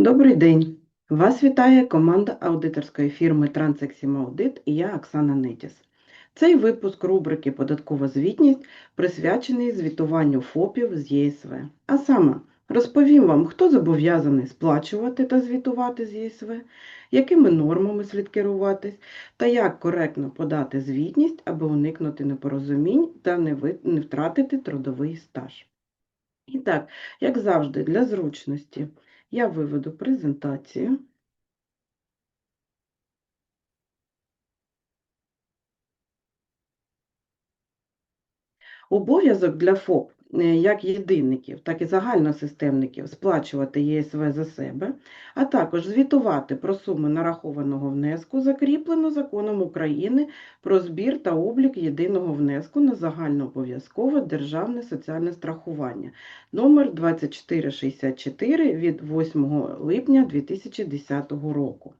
Добрий день! Вас вітає команда аудиторської фірми Audit і я Оксана Нетіс. Цей випуск рубрики Податкова звітність присвячений звітуванню ФОПів з ЄСВ. А саме, розповім вам, хто зобов'язаний сплачувати та звітувати з ЄСВ, якими нормами слід керуватись, та як коректно подати звітність, аби уникнути непорозумінь та не втратити трудовий стаж. І так, як завжди, для зручності я виведу презентацію. Обов'язок для ФОП, як єдинників, так і загальносистемників сплачувати ЄСВ за себе, а також звітувати про суми нарахованого внеску закріплено законом України про збір та облік єдиного внеску на загальнообов'язкове державне соціальне страхування номер 2464 від 8 липня 2010 року.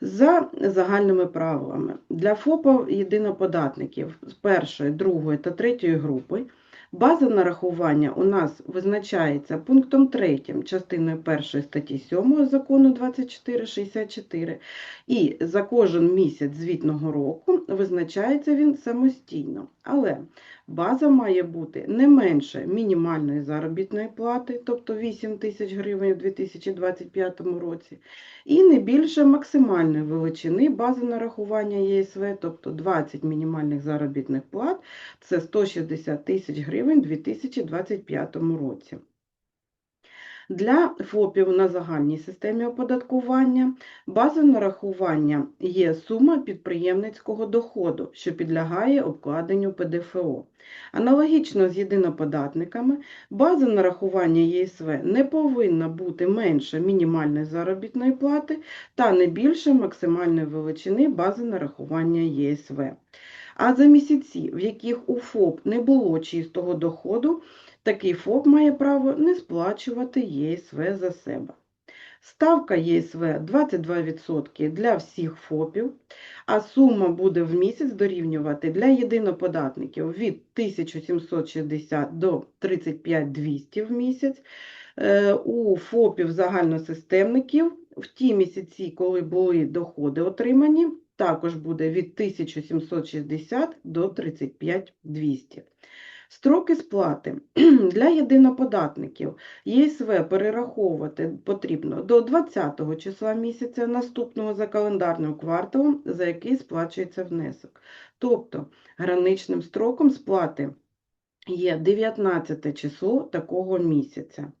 За загальними правилами для ФОПа єдиноподатників з першої, другої та третьої групи база нарахування у нас визначається пунктом 3 частиною 1 статті 7 закону 2464 і за кожен місяць звітного року визначається він самостійно. Але база має бути не менше мінімальної заробітної плати, тобто 8 тисяч гривень у 2025 році, і не більше максимальної величини бази нарахування ЄСВ, тобто 20 мінімальних заробітних плат, це 160 тисяч гривень у 2025 році. Для ФОПів на загальній системі оподаткування базою нарахування є сума підприємницького доходу, що підлягає обкладенню ПДФО. Аналогічно з єдиноподатниками, база нарахування ЄСВ не повинна бути менше мінімальної заробітної плати та не більше максимальної величини бази нарахування ЄСВ. А за місяці, в яких у ФОП не було чистого доходу, такий ФОП має право не сплачувати ЄСВ за себе. Ставка ЄСВ 22% для всіх ФОПів, а сума буде в місяць дорівнювати для єдиноподатників від 1760 до 35200 в місяць. Е, У ФОПів загальносистемників в ті місяці, коли були доходи отримані, також буде від 1760 до 35200. Строки сплати для єдиноподатників ЄСВ перераховувати потрібно до 20 числа місяця наступного за календарним кварталом, за який сплачується внесок. Тобто граничним строком сплати є 19 число такого місяця.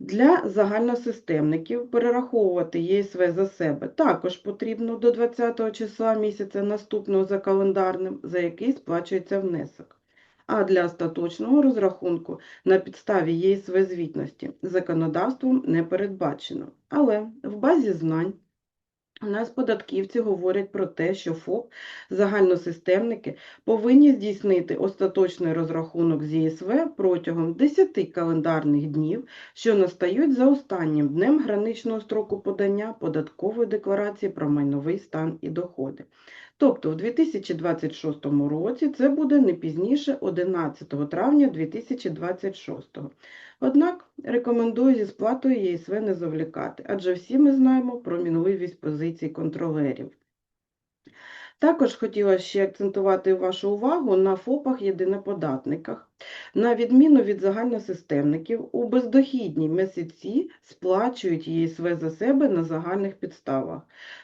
Для загальносистемників перераховувати ЄСВ за себе також потрібно до 20 числа місяця наступного за календарним, за який сплачується внесок. А для остаточного розрахунку на підставі ЄСВ звітності законодавством не передбачено. Але в базі знань у нас податківці говорять про те, що ФОП, загальносистемники повинні здійснити остаточний розрахунок з ЄСВ протягом 10 календарних днів, що настають за останнім днем граничного строку подання податкової декларації про майновий стан і доходи. Тобто в 2026 році це буде не пізніше 11 травня 2026. Однак рекомендую зі сплатою ЄСВ не завлікати, адже всі ми знаємо про мінливість позицій контролерів. Також хотіла ще акцентувати вашу увагу на ФОПах єдиноподатниках. На відміну від загальносистемників, у бездохідні місяці сплачують ЄСВ за себе на загальних підставах.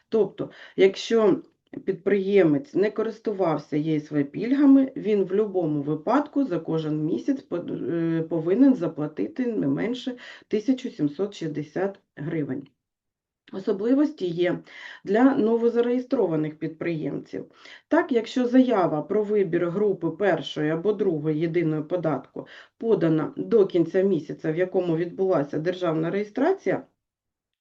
Тобто, якщо підприємець не користувався ЄСВ пільгами, він в будь-якому випадку за кожен місяць е, повинен заплатити не менше 1760 гривень. Особливості є для новозареєстрованих підприємців. Так, якщо заява про вибір групи першої або другої єдиної податку подана до кінця місяця, в якому відбулася державна реєстрація,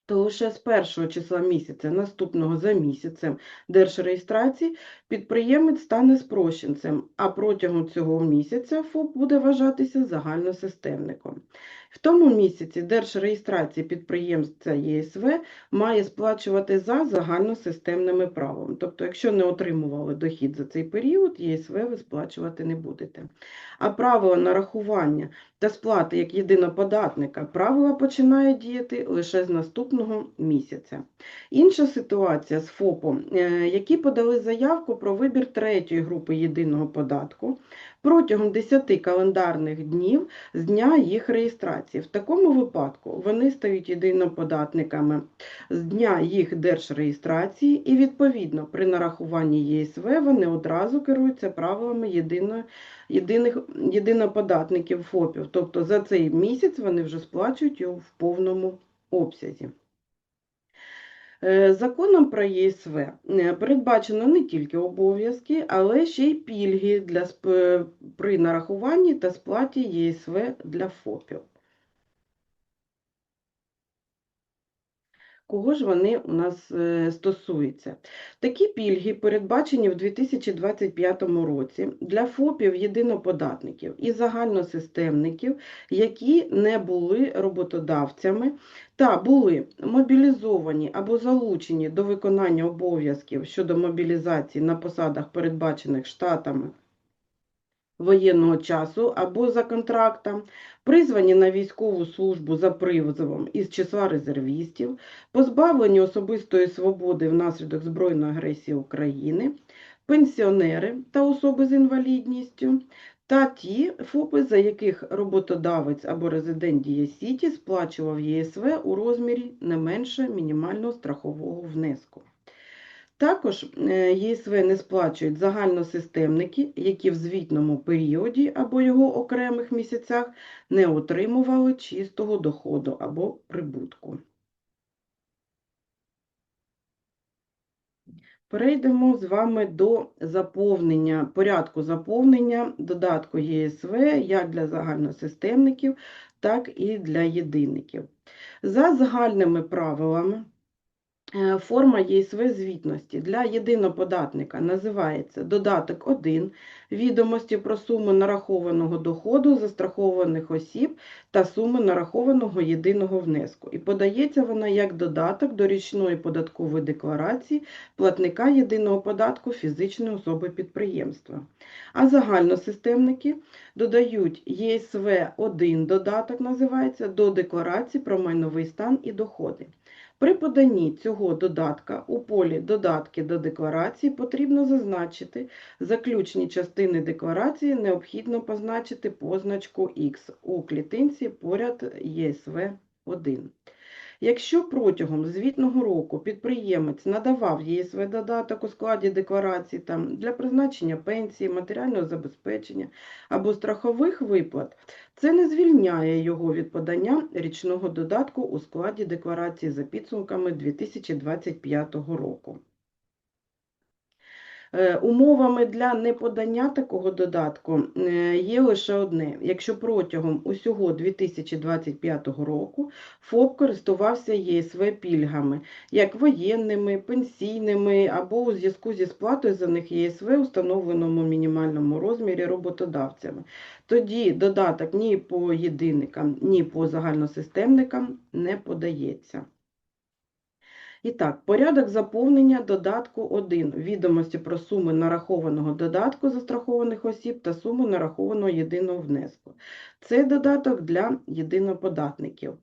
то лише з першого числа місяця, наступного за місяцем держреєстрації, підприємець стане спрощенцем, а протягом цього місяця ФОП буде вважатися загальносистемником. В тому місяці держреєстрації підприємця ЄСВ має сплачувати за загальносистемними правилами. Тобто, якщо не отримували дохід за цей період, ЄСВ ви сплачувати не будете. А правила нарахування та сплати як єдиноподатника правила починають діяти лише з наступного місяця. Інша ситуація з ФОПом, е, які подали заявку про вибір третьої групи єдиного податку протягом 10 календарних днів з дня їх реєстрації. В такому випадку вони стають єдиноподатниками з дня їх держреєстрації і, відповідно, при нарахуванні ЄСВ вони одразу керуються правилами єдиної єдиних єдиноподатників ФОПів. Тобто за цей місяць вони вже сплачують його в повному обсязі. Е, Законом про ЄСВ е, передбачено не тільки обов'язки, але ще й пільги для, при нарахуванні та сплаті ЄСВ для ФОПів. Кого ж вони у нас е, стосуються? Такі пільги передбачені в 2025 році для ФОПів єдиноподатників і загальносистемників, які не були роботодавцями та були мобілізовані або залучені до виконання обов'язків щодо мобілізації на посадах, передбачених штатами воєнного часу або за контрактом, призвані на військову службу за призовом із числа резервістів, позбавлені особистої свободи внаслідок збройної агресії України, пенсіонери та особи з інвалідністю, та ті ФОПи, за яких роботодавець або резидент Дія Сіті сплачував ЄСВ у розмірі не менше мінімального страхового внеску. Також е, ЄСВ не сплачують загальносистемники, які в звітному періоді або його окремих місяцях не отримували чистого доходу або прибутку. Перейдемо з вами до заповнення, порядку заповнення додатку ЄСВ як для загальносистемників, так і для єдинників. За загальними правилами Форма ЄСВ звітності для єдиноподатника називається додаток 1 відомості про суму нарахованого доходу застрахованих осіб та суму нарахованого єдиного внеску. І подається вона як додаток до річної податкової декларації платника єдиного податку фізичної особи підприємства. А загальносистемники додають ЄСВ 1 додаток називається до декларації про майновий стан і доходи. При поданні цього додатка у полі Додатки до декларації потрібно зазначити заключні частини декларації необхідно позначити позначку X у клітинці поряд ЄСВ 1. Якщо протягом звітного року підприємець надавав ЄСВ додаток у складі декларації там, для призначення пенсії, матеріального забезпечення або страхових виплат, це не звільняє його від подання річного додатку у складі декларації за підсумками 2025 року. Е, Умовами для неподання такого додатку е, є лише одне. Якщо протягом усього 2025 року ФОП користувався ЄСВ пільгами, як воєнними, пенсійними або у зв'язку зі сплатою за них ЄСВ у встановленому мінімальному розмірі роботодавцями, тоді додаток ні по єдиникам, ні по загальносистемникам не подається. І так, порядок заповнення додатку 1. Відомості про суми нарахованого додатку застрахованих осіб та суму нарахованого єдиного внеску. Це додаток для єдиноподатників.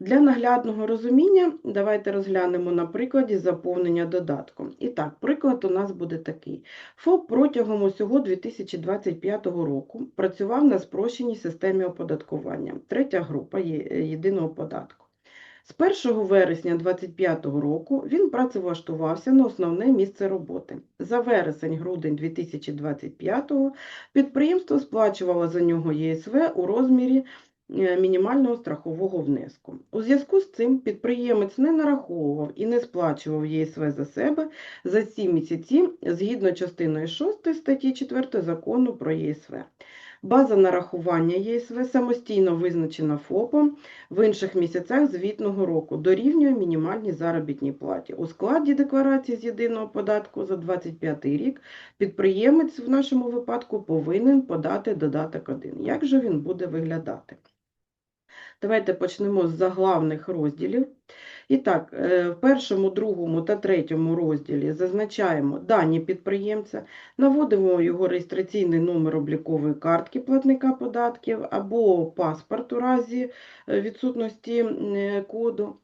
Для наглядного розуміння давайте розглянемо на прикладі заповнення додатку. І так, приклад у нас буде такий. ФОП протягом усього 2025 року працював на спрощеній системі оподаткування. Третя група єдиного податку. З 1 вересня 2025 року він працевлаштувався на основне місце роботи. За вересень-грудень 2025 підприємство сплачувало за нього ЄСВ у розмірі е, мінімального страхового внеску. У зв'язку з цим підприємець не нараховував і не сплачував ЄСВ за себе за ці місяці згідно частиною 6 статті 4 закону про ЄСВ. База нарахування ЄСВ самостійно визначена ФОПом в інших місяцях звітного року дорівнює мінімальній заробітній платі. У складі декларації з єдиного податку за 25 рік підприємець в нашому випадку повинен подати додаток 1. Як же він буде виглядати? Давайте почнемо з заглавних розділів. І так, е, в першому, другому та третьому розділі зазначаємо дані підприємця, наводимо його реєстраційний номер облікової картки платника податків або паспорт у разі е, відсутності коду.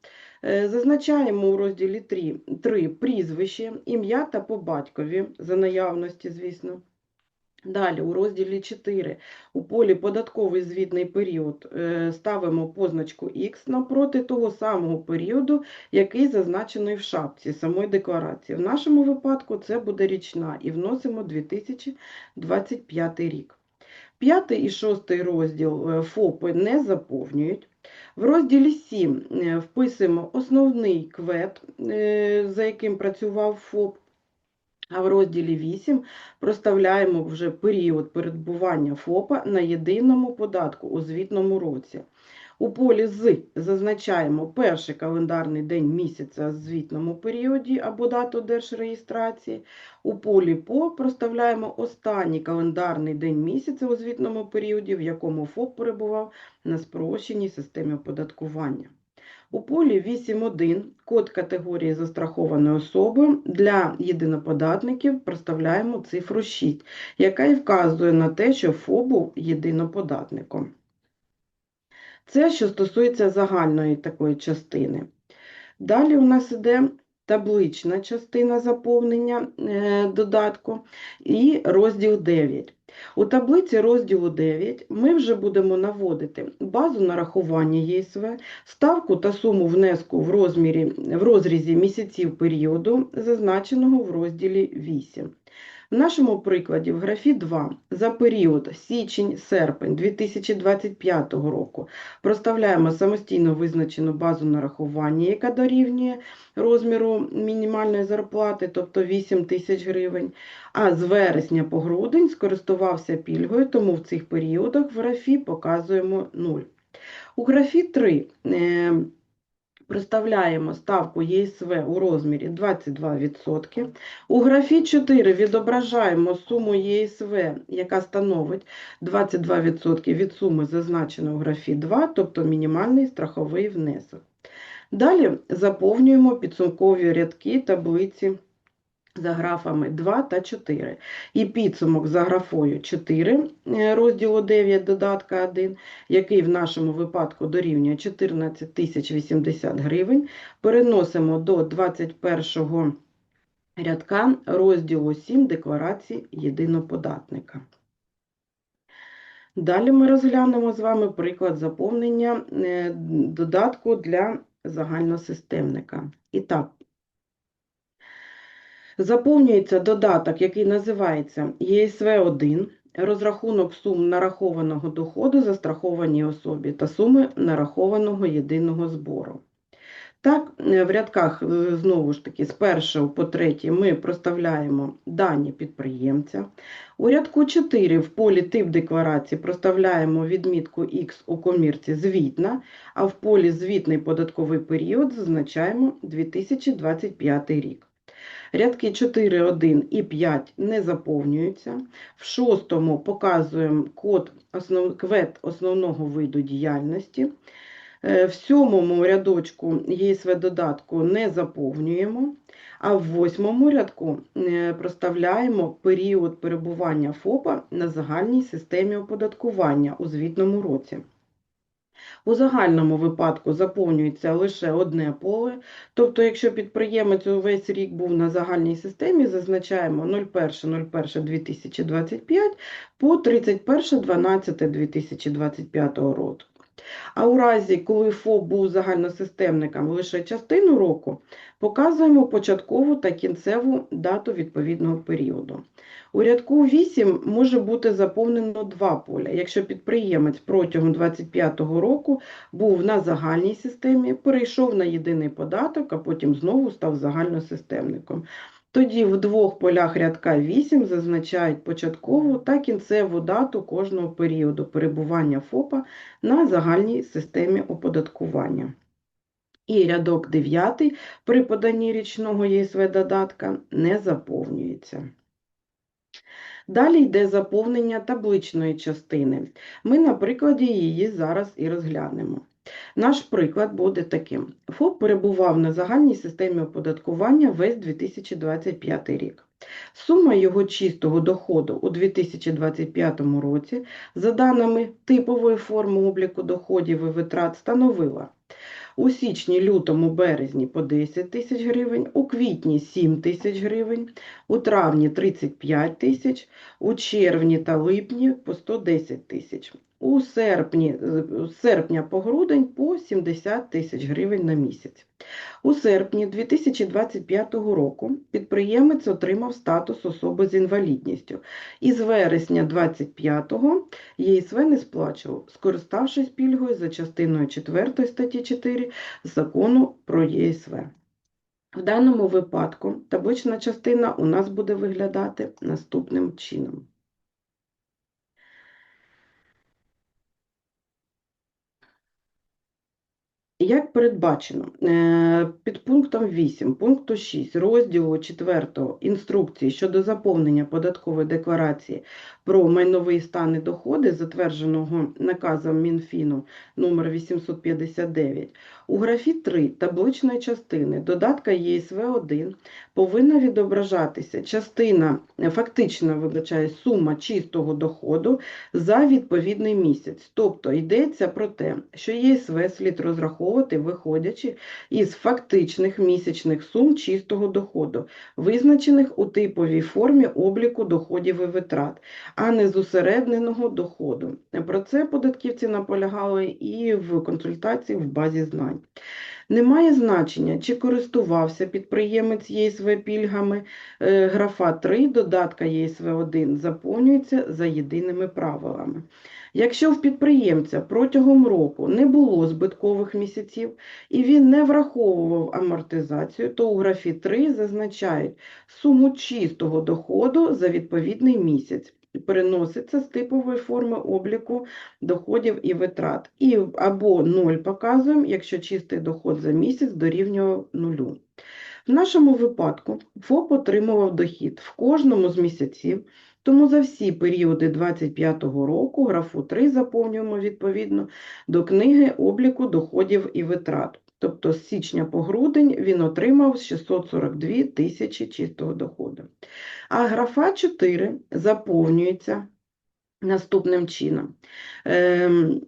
Е, Зазначаємо у розділі 3, 3 прізвище, ім'я та по батькові за наявності, звісно. Далі, у розділі 4 у полі податковий звітний період е, ставимо позначку X напроти того самого періоду, який зазначений в шапці самої декларації. В нашому випадку це буде річна і вносимо 2025 рік. П'ятий і шостий розділ е, ФОПи не заповнюють. В розділі 7 е, вписуємо основний квет, за яким працював ФОП. А в розділі 8 проставляємо вже період перебування ФОПа на єдиному податку у звітному році. У полі «З» зазначаємо перший календарний день місяця в звітному періоді або дату держреєстрації. У полі «По» проставляємо останній календарний день місяця у звітному періоді, в якому ФОП перебував на спрощеній системі оподаткування. У полі 8.1 код категорії застрахованої особи для єдиноподатників проставляємо цифру 6, яка і вказує на те, що ФОП був єдиноподатником. Це що стосується загальної такої частини. Далі у нас іде таблична частина заповнення е, додатку і розділ 9. У таблиці розділу 9 ми вже будемо наводити базу нарахування ЄСВ, ставку та суму внеску в, розмірі, в розрізі місяців періоду, зазначеного в розділі 8. В нашому прикладі в графі 2 за період січень-серпень 2025 року проставляємо самостійно визначену базу нарахування, яка дорівнює розміру мінімальної зарплати, тобто 8 тисяч гривень. А з вересня по грудень скористувався пільгою, тому в цих періодах в графі показуємо 0. У графі 3 е, Проставляємо ставку ЄСВ у розмірі 22%. У графі 4 відображаємо суму ЄСВ, яка становить 22% від суми, зазначеної у графі 2, тобто мінімальний страховий внесок. Далі заповнюємо підсумкові рядки таблиці за графами 2 та 4. І підсумок за графою 4 е, розділу 9 додатка 1, який в нашому випадку дорівнює 14 тисяч 80 гривень, переносимо до 21 рядка розділу 7 декларації єдиноподатника. Далі ми розглянемо з вами приклад заповнення е, додатку для загальносистемника. І так, Заповнюється додаток, який називається ЄСВ1, розрахунок сум нарахованого доходу застрахованій особі та суми нарахованого єдиного збору. Так, е, в рядках, е, знову ж таки, з першого по третій ми проставляємо дані підприємця. У рядку 4 в полі тип декларації проставляємо відмітку X у комірці звітна, а в полі звітний податковий період зазначаємо 2025 рік. Рядки 4, 1 і 5 не заповнюються. В шостому показуємо код основ... квет основного виду діяльності. Е, В сьомому рядочку ЄСВ додатку не заповнюємо, а в восьмому рядку е, проставляємо період перебування ФОПа на загальній системі оподаткування у звітному році. У загальному випадку заповнюється лише одне поле, тобто, якщо підприємець увесь рік був на загальній системі, зазначаємо 01.01.2025 по 31.12.2025 року. А у разі, коли ФОП був загальносистемником лише частину року, показуємо початкову та кінцеву дату відповідного періоду. У рядку 8 може бути заповнено два поля. Якщо підприємець протягом 2025 року був на загальній системі, перейшов на єдиний податок, а потім знову став загальносистемником. Тоді в двох полях рядка 8 зазначають початкову та кінцеву дату кожного періоду перебування ФОПа на загальній системі оподаткування. І рядок 9 при поданні річного ЄСВ додатка не заповнюється. Далі йде заповнення табличної частини. Ми на прикладі її зараз і розглянемо. Наш приклад буде таким. ФОП перебував на загальній системі оподаткування весь 2025 рік. Сума його чистого доходу у 2025 році, за даними типової форми обліку доходів і витрат, становила у січні, лютому, березні по 10 тисяч гривень, у квітні 7 тисяч гривень, у травні 35 тисяч, у червні та липні по 110 тисяч, у серпні, з серпня по грудень по 70 тисяч гривень на місяць. У серпні 2025 року підприємець отримав статус особи з інвалідністю і з вересня 2025 ЄСВ не сплачував, скориставшись пільгою за частиною 4 статті 4 Закону про ЄСВ. В даному випадку таблична частина у нас буде виглядати наступним чином. Як передбачено, е, під пунктом 8 пункту 6 розділу 4 інструкції щодо заповнення податкової декларації про майновий стан і доходи, затвердженого наказом Мінфіну номер 859, у графі 3 табличної частини додатка ЄСВ-1 повинна відображатися частина, фактична, вибачаю, сума чистого доходу за відповідний місяць. Тобто йдеться про те, що ЄСВ слід розраховувати, виходячи із фактичних місячних сум чистого доходу, визначених у типовій формі обліку доходів і витрат, а не зосередненого доходу. Про це податківці наполягали і в консультації в базі знань. Немає значення, чи користувався підприємець ЄСВ пільгами. Е, Графа 3 додатка ЄСВ1 заповнюється за єдиними правилами. Якщо в підприємця протягом року не було збиткових місяців і він не враховував амортизацію, то у графі 3 зазначають суму чистого доходу за відповідний місяць. Переноситься з типової форми обліку доходів і витрат. І або 0 показуємо, якщо чистий доход за місяць дорівнює нулю. В нашому випадку ФОП отримував дохід в кожному з місяців, тому за всі періоди 2025 року графу 3 заповнюємо відповідно до книги обліку доходів і витрат. Тобто з січня по грудень він отримав 642 тисячі чистого доходу. А графа 4 заповнюється наступним чином. Ем,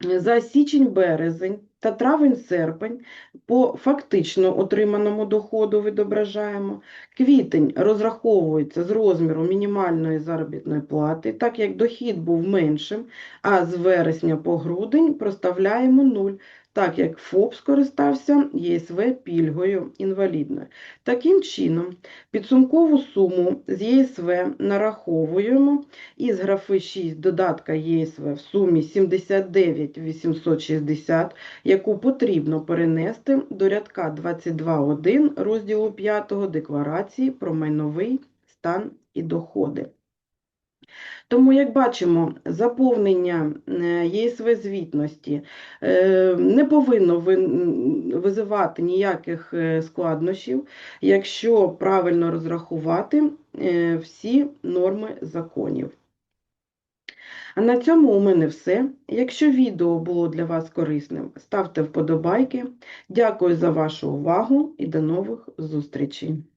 За січень-березень та травень-серпень по фактично отриманому доходу відображаємо. Квітень розраховується з розміру мінімальної заробітної плати, так як дохід був меншим, а з вересня по грудень проставляємо 0, так як ФОП скористався ЄСВ пільгою інвалідною. Таким чином, підсумкову суму з ЄСВ нараховуємо із графи 6 додатка ЄСВ в сумі 79 860, яку потрібно перенести до рядка 22.1 розділу 5 декларації про майновий стан і доходи. Тому, як бачимо, заповнення е, ЄСВ звітності е, не повинно визивати ніяких е, складнощів, якщо правильно розрахувати всі норми законів. А на цьому у мене все. Якщо відео було для вас корисним, ставте вподобайки. Дякую за вашу увагу і до нових зустрічей!